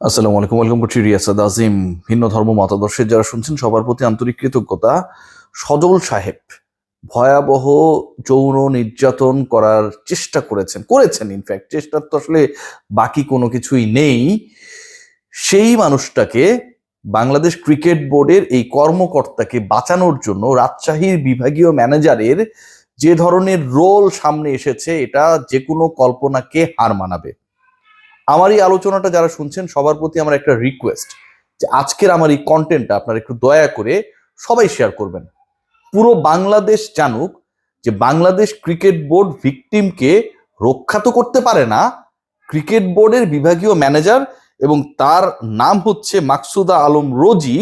আসসালামু আলাইকুম, ওয়েলকাম করছি রিয়াসাদ আজিম। ভিন্ন ধর্ম মতাদর্শের যারা শুনছেন, সবার প্রতি আন্তরিক কৃতজ্ঞতা। সজল সাহেব ভয়াবহ যৌন নির্যাতন করার চেষ্টা করেছেন করেছেন ইনফ্যাক্ট চেষ্টার তো আসলে বাকি কোনো কিছুই নেই। সেই মানুষটাকে বাংলাদেশ ক্রিকেট বোর্ডের এই কর্মকর্তাকে বাঁচানোর জন্য রাজশাহীর বিভাগীয় ম্যানেজারের যে ধরনের রোল সামনে এসেছে, এটা যে কোনো কল্পনাকে হার মানাবে। আমার এই আলোচনাটা যারা শুনছেন, সবার প্রতি আমার একটা রিকোয়েস্ট যে আজকের আমার এই কন্টেন্টটা আপনারা একটু দয়া করে সবাই শেয়ার করবেন। পুরো বাংলাদেশ জানুক যে বাংলাদেশ ক্রিকেট বোর্ড ভিকটিমকে রক্ষা তো করতে পারে না ক্রিকেট বোর্ডের বিভাগীয় ম্যানেজার এবং তার নাম হচ্ছে মাকসুদা আলম রোজি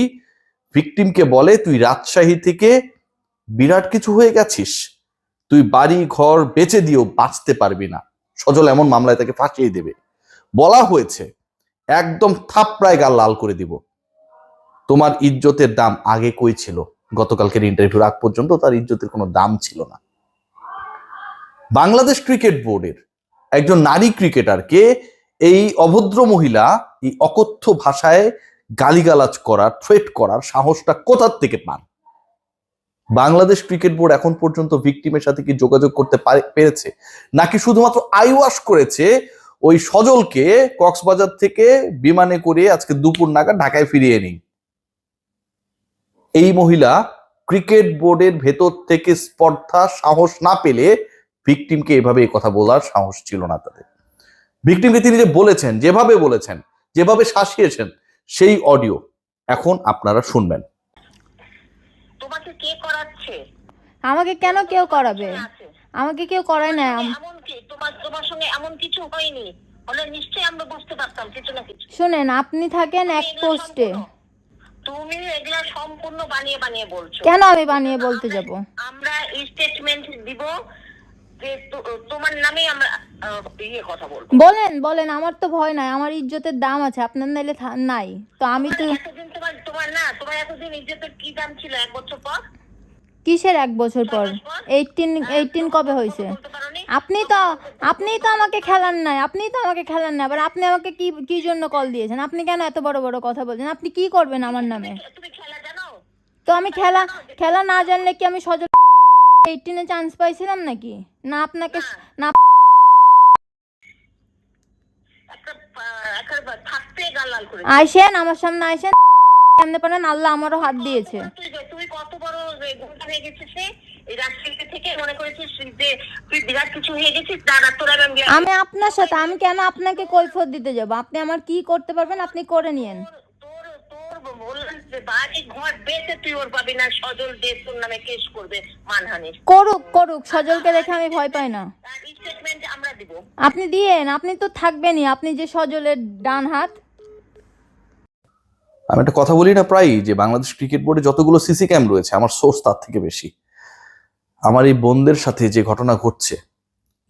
ভিকটিমকে বলে, তুই রাজশাহী থেকে বিরাট কিছু হয়ে গেছিস, তুই বাড়ি ঘর বেচে দিয়েও বাঁচতে পারবি না। সজল এমন মামলায় তাকে ফাঁসিয়ে দেবে। বলা হয়েছে, একদম থাপড়ায় গাল লাল করে দিব। তোমার ইজ্জতের দাম আগে কই ছিল? গতকালকের ইন্টারভিউ আগ পর্যন্ত তার ইজ্জতের কোনো দাম ছিল না। বাংলাদেশ ক্রিকেট বোর্ডের একজন নারী ক্রিকেটারকে এই অভদ্র মহিলা এই অকথ্য ভাষায় গালিগালাজ করার থ্রেট করার সাহসটা কোথার থেকে পান? বাংলাদেশ ক্রিকেট বোর্ড এখন পর্যন্ত ভিকটিমের সাথে কি যোগাযোগ করতে পারে- পেরেছে? নাকি শুধুমাত্র আইওয়াশ করেছে ওই সজলকে কক্সবাজার থেকে বিমানে করে আজকে দুপুর নাগাদ ঢাকায় ফিরিয়ে নিই এই মহিলা ক্রিকেট বোর্ডের ভেতর থেকে স্পর্ধা সাহস না পেলে ভিকটিমকে এভাবে এই কথা বলার সাহস ছিল না তাদের। ভিকটিমকে তিনি যে বলেছেন যেভাবে বলেছেন যেভাবে শাসিয়েছেন সেই অডিও এখন আপনারা শুনবেন। তোমাকে কে করাচ্ছে? আমাকে কেন কেউ করাবে? আমাকে কেউ করায় না। এমন কি তোমার সঙ্গে এমন কিছু হয়নি। হলে নিশ্চয়ই আমরা বুঝতে পারতাম কিছু না কিছু। শুনেন আপনি থাকেন এক পোস্টে। তুমি এগুলা সম্পূর্ণ বানিয়ে বানিয়ে বলছো। কেন আমি বানিয়ে বলতে যাব? আমরা স্টেটমেন্ট দিব যে তোমার নামে আমরা ইয়ে কথা বলব। বলেন বলেন আমার তো ভয় নাই আমার ইজ্জতের দাম আছে আপনার নাইলে নাই। তো আমি তো এতদিন তোমার তোমার না তোমার এতদিন ইজ্জতের কি দাম ছিল? এক বছর পর? কিসের এক বছর পর? এইটিন এইটিন কবে হয়েছে? আপনি তো আপনি তো আমাকে খেলান নাই আপনি তো আমাকে খেলান না আবার আপনি আমাকে কি কি জন্য কল দিয়েছেন? আপনি কেন এত বড় বড় কথা বলছেন? আপনি কি করবেন আমার নামে? তো আমি খেলা খেলা না জানলে কি আমি সজল এইটিনে চান্স পাইছিলাম নাকি? না আপনাকে না। আইসেন আমার সামনে আইসেন। সামনে পারেন আল্লাহ আমারও হাত দিয়েছে। তুই তুই কত বড় গুণটা হয়ে গেছিস রে? এই থেকে মনে করেছিস যে তুই বিরাট কিছু হয়ে গেছিস দাঁড়া তোরা আমি আপনার সাথে আমি কেন আপনাকে কৈফত দিতে যাব? আপনি আমার কি করতে পারবেন আপনি করে নিয়েন। করুক করুক সজলকে দেখে আমি ভয় পাই না। তার স্টেটমেন্ট আমরা দিব। আপনি দিয়েন আপনি তো থাকবেনই আপনি যে সজলের ডান হাত। আমি একটা কথা বলি না প্রায়ই যে বাংলাদেশ ক্রিকেট বোর্ডে যতগুলো সিসি ক্যাম রয়েছে আমার সোর্স তার থেকে বেশি। আমার এই বোনদের সাথে যে ঘটনা ঘটছে,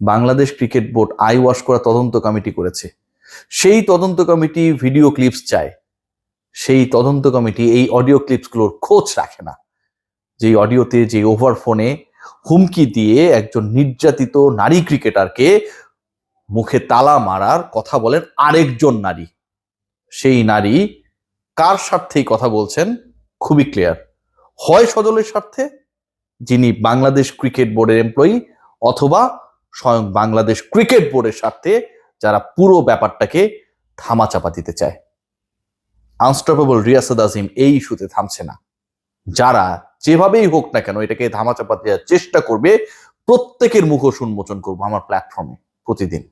Bangladesh cricket board eyewash করা তদন্ত কমিটি করেছে, সেই তদন্ত কমিটি ভিডিও ক্লিপস চায়। সেই তদন্ত কমিটি এই অডিও ক্লিপসগুলোর খোঁজ রাখে না। যে অডিওতে যে ওভার ফোনে হুমকি দিয়ে একজন নির্যাতিত নারী ক্রিকেটারকে মুখে তালা মারার কথা বলেন আরেকজন নারী। সেই নারী কার স্বার্থে এই কথা বলছেন? খুবই ক্লিয়ার হয় সজলের স্বার্থে যিনি বাংলাদেশ ক্রিকেট বোর্ডের এমপ্লয়ি অথবা স্বয়ং বাংলাদেশ ক্রিকেট বোর্ডের স্বার্থে যারা পুরো ব্যাপারটাকে ধামাচাপা দিতে চায়। আনস্টপেবল রিয়াসাদ আজিম এই ইস্যুতে থামছে না। যারা যেভাবেই হোক না কেন এটাকে ধামাচাপা দেওয়ার চেষ্টা করবে, প্রত্যেকের মুখোশ উন্মোচন করব আমার প্ল্যাটফর্মে প্রতিদিন।